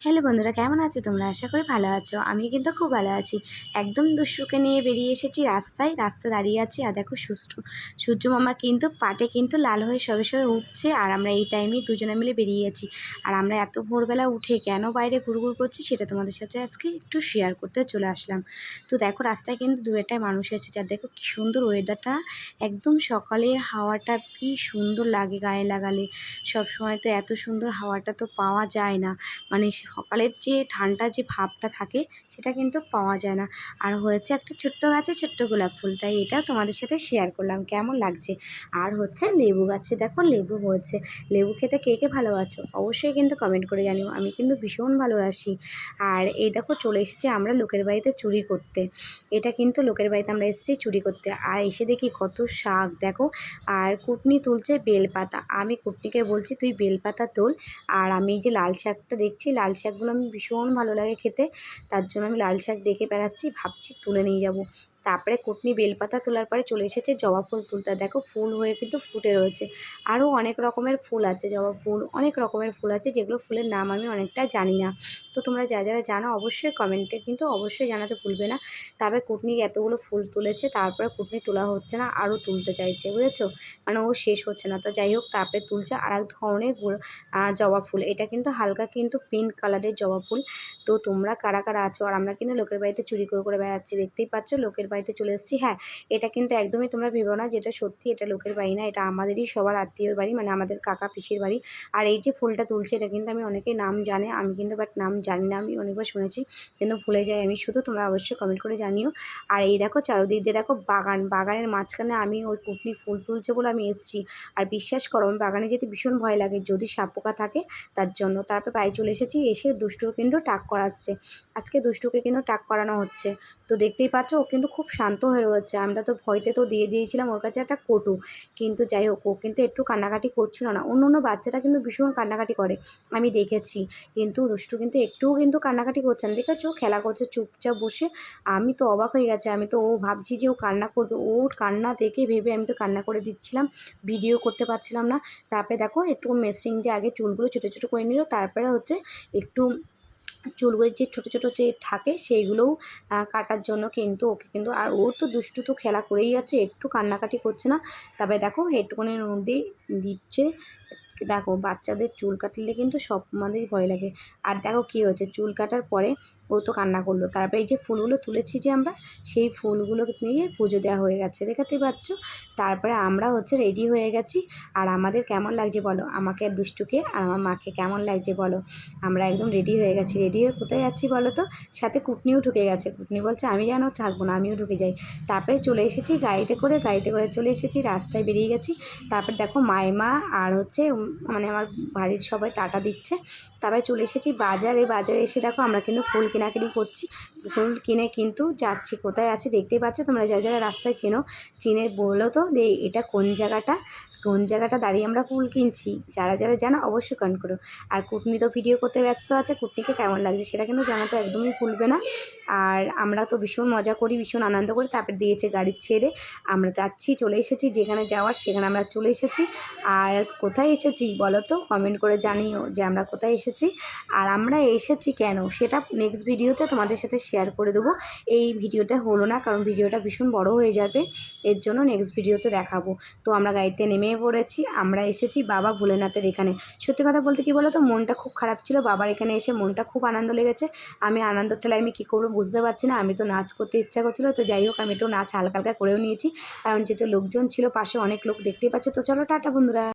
Hello বন্ধুরা, কেমন আছো তোমরা? আশা করি ভালো আছো। আমি কিন্তু খুব ভালো আছি। একদম দুষ্টুকে নিয়ে বেরিয়ে এসেছি রাস্তায়। রাস্তা দাঁড়িয়ে আছি আর দেখো সুস্থ সূর্য মামা কিন্তু, পাটে কিন্তু লাল হয়ে সবে সবে উঠছে আর আমরা এই টাইমে দুজনে মিলে বেরিয়ে আছি। আর আমরা এত ভোরবেলা উঠে কেন বাইরে ঘুরঘুর করছি সেটা তোমাদের সাথে আজকে একটু শেয়ার করতে চলে আসলাম। তো দেখো রাস্তায় কিন্তু দু একটাই মানুষ এসেছে আর দেখো কী সুন্দর ওয়েদারটা একদম সকালের হাওয়াটা কি সুন্দর লাগে গায়ে লাগালে। সব সময় তো এত সুন্দর হাওয়াটা তো পাওয়া যায় না। মানে সকালের যে ঠান্ডা যে ভাবটা থাকে, সেটা কিন্তু পাওয়া যায় না। আর হয়েছে একটা ছোট্ট গাছে ছোট্ট গোলাপ ফুল, তাই এটা তোমাদের সাথে শেয়ার করলাম, কেমন লাগছে? আর হচ্ছে লেবু গাছে দেখো লেবু হয়েছে। লেবু খেতে কে কে ভালোবাসো? অবশ্যই কিন্তু কমেন্ট করে জানিও, আমি কিন্তু ভীষণ ভালোবাসি। আর এই দেখো চলে এসেছি আমরা লোকের বাড়িতে চুরি করতে। এটা কিন্তু লোকের বাড়িতে আমরা এসেছি চুরি করতে। আর এসে দেখি কত শাক, দেখো। আর কুটনি তুলছে বেলপাতা। আমি কুটনিকে বলছি, তুই বেলপাতা তোল। আর আমি যে লাল শাকটা দেখছি, লাল শাকগুলো আমি ভীষণ ভালো লাগে খেতে। তার জন্য আমি লাল শাক দেখে বেড়াচ্ছি, ভাবছি তুলে নিয়ে যাব। তারপরে কুটনি বেলপাতা তোলার পরে চলে এসেছে জবা ফুল তুলতে। দেখো ফুল হয়ে কিন্তু ফুটে রয়েছে। আরও অনেক রকমের ফুল আছে, জবা ফুল, অনেক রকমের ফুল আছে, যেগুলো ফুলের নাম আমি অনেকটা জানি না। তো তোমরা যা যারা জানো, অবশ্যই কমেন্টে কিন্তু অবশ্যই জানাতে ভুলবে না। তারপরে কুটনি এতগুলো ফুল তুলেছে, তারপরে কুটনি তোলা হচ্ছে না আরও তুলতে চাইছে, বুঝেছ? মানে ও শেষ হচ্ছে না। তো যাই হোক, তারপরে তুলছে আর এক ধরনের জবা ফুল। এটা কিন্তু হালকা কিন্তু পিঙ্ক কালারের জবা ফুল। তো তোমরা কারা কারা আছো? আর আমরা কিন্তু লোকের বাড়িতে চুরি করে করে বেড়াচ্ছি, দেখতেই পাচ্ছ? লোকের বাড়িতে চলে এসেছি। হ্যাঁ এটা কিন্তু একদমই তোমরা ভেবো না যেটা সত্যি, এটা লোকের বাড়ি না, এটা আমাদেরই সবার আত্মীয়র বাড়ি মানে আমাদের কাকা পিসির বাড়ি। আর এই যে ফুলটা তুলছে, এটা কিন্তু আমি অনেকেই নাম জানে, আমি কিন্তু বাট নাম জানি না, আমি অনেকবার শুনেছি, কিন্তু ভুলে যাই আমি, শুধু তোমরা অবশ্যই কমেন্ট করে জানিও। আর এই দেখো চারোদিক দিয়ে দেখো বাগান, বাগানের মাঝখানে আমি ওই কুটনি ফুল তুলছে বলে আমি এসেছি। আর বিশ্বাস করো, আমি বাগানে যেতে ভীষণ ভয় লাগে, যদি সাপ পোকা থাকে তার জন্য। তারপর বাড়ি চলে এসেছি, এসে দুষ্টু কিন্তু টাক করাচ্ছে। আজকে দুষ্টুকে কিন্তু টাক করানো হচ্ছে। তো দেখতেই পাচ্ছ, ও কিন্তু খুব শান্ত হয়ে রয়েছে। আমরা তো ভয়তে তো দিয়ে দিয়েছিলাম ওর কাছে একটা কটু। কিন্তু যাই হোক, ও কিন্তু একটু কান্নাকাটি করছিল না। অন্য অন্য বাচ্চারা কিন্তু ভীষণ কান্নাকাটি করে, আমি দেখেছি। কিন্তু দুষ্টু কিন্তু একটুও কিন্তু কান্নাকাটি করছে না। দেখেছ? খেলা করছে, চুপচাপ বসে। আমি তো অবাক হয়ে গেছে। আমি তো ও ভাবছি যে ও কান্না করবে। ওর কান্না দেখে ভেবে আমি তো কান্না করে দিচ্ছিলাম। ভিডিও করতে পারছিলাম না। তারপরে দেখো, একটু মেশিন দিয়ে আগে চুলগুলো ছোটো ছোটো করে নিল। তারপরে হচ্ছে একটু চুলগুলো যে ছোটো ছোটো যে থাকে সেইগুলোও কাটার জন্য কিন্তু ওকে কিন্তু, আর ও তো দুষ্টু তো খেলা করেই যাচ্ছে, একটু কান্নাকাটি করছে না। তবে দেখো, একটুখানি নদী দিচ্ছে দেখো, বাচ্চাদের চুল কাটলে কিন্তু সব আমাদেরই ভয় লাগে। আর দেখো কী হয়েছে, চুল কাটার পরে ও তো কান্না করল। তারপরে এই যে ফুলগুলো তুলেছি যে আমরা, সেই ফুলগুলো নিয়ে পুজো দেওয়া হয়ে গেছে দেখাতে পাচ্ছ? তারপরে আমরা হচ্ছে রেডি হয়ে গেছি। আর আমাদের কেমন লাগছে বলো? আমাকে দুষ্টুকে আর আমার মাকে কেমন লাগছে বলো? আমরা একদম রেডি হয়ে গেছি। রেডি হয়ে কোথায় যাচ্ছি বলো তো? সাথে কুটনিও ঢুকে গেছে। কুটনি বলছে, আমি যেন থাকব না, আমিও ঢুকে যাই। তারপরে চলে এসেছি গাড়িতে করে গাড়িতে করে চলে এসেছি, রাস্তায় বেরিয়ে গেছি। তারপর দেখো মাইমা আর হচ্ছে মানে আমার বাড়ির সবাই টাটা দিচ্ছে। তারপরে চলে এসেছি বাজারে। বাজারে এসে দেখো আমরা কিন্তু ফুল কেনাকাটি করছি। ফুল কিনে কিন্তু যাচ্ছি। কোথায় আছে দেখতেই পাচ্ছ? তোমরা যারা যারা রাস্তায় চেনো, চিনে বলো তো যে এটা কোন জায়গাটা? কোন জায়গাটা দাঁড়িয়ে আমরা ফুল কিনছি? যারা যারা জানো অবশ্যই কমেন্ট করো। আর কুটনি তো ভিডিও করতে ব্যস্ত আছে। কুটনিকে কেমন লাগছে সেটা কিন্তু জানাতে একদমই ভুলবে না। আর আমরা তো ভীষণ মজা করি, ভীষণ আনন্দ করি। তারপর দিয়েছে গাড়ির ছেড়ে। আমরা যাচ্ছি, চলে এসেছি। যেখানে যাওয়ার সেখানে আমরা চলে এসেছি। আর কোথায় এসেছি বলো তো? কমেন্ট করে জানিও যে আমরা কোথায় এসেছি। আর আমরা এসেছি কেন? সেটা নেক্সট ভিডিওতে তোমাদের সাথে শেয়ার করে দেবো। এই ভিডিওটা হলো না, কারণ ভিডিওটা ভীষণ বড় হয়ে যাবে। এর জন্য নেক্সট ভিডিওতে দেখাবো। তো আমরা গাড়িতে নেমে পড়েছি। আমরা এসেছি বাবা ভোলেনাথের এখানে। সত্যি কথা বলতে কি বলো তো? মনটা খুব খারাপ ছিল। বাবার এখানে এসে মনটা খুব আনন্দ লেগেছে। আমি আনন্দ ঠেলায় আমি কী করব বুঝতে পারছি না। আমি তো নাচ করতে ইচ্ছা করছিল, তো যাই হোক, আমি একটু নাচ হালকা হালকা করেও নিয়েছি। কারণ যেহেতু লোকজন ছিল, পাশে অনেক লোক দেখতেই পাচ্ছে। তো চলো, টাটা বন্ধুরা।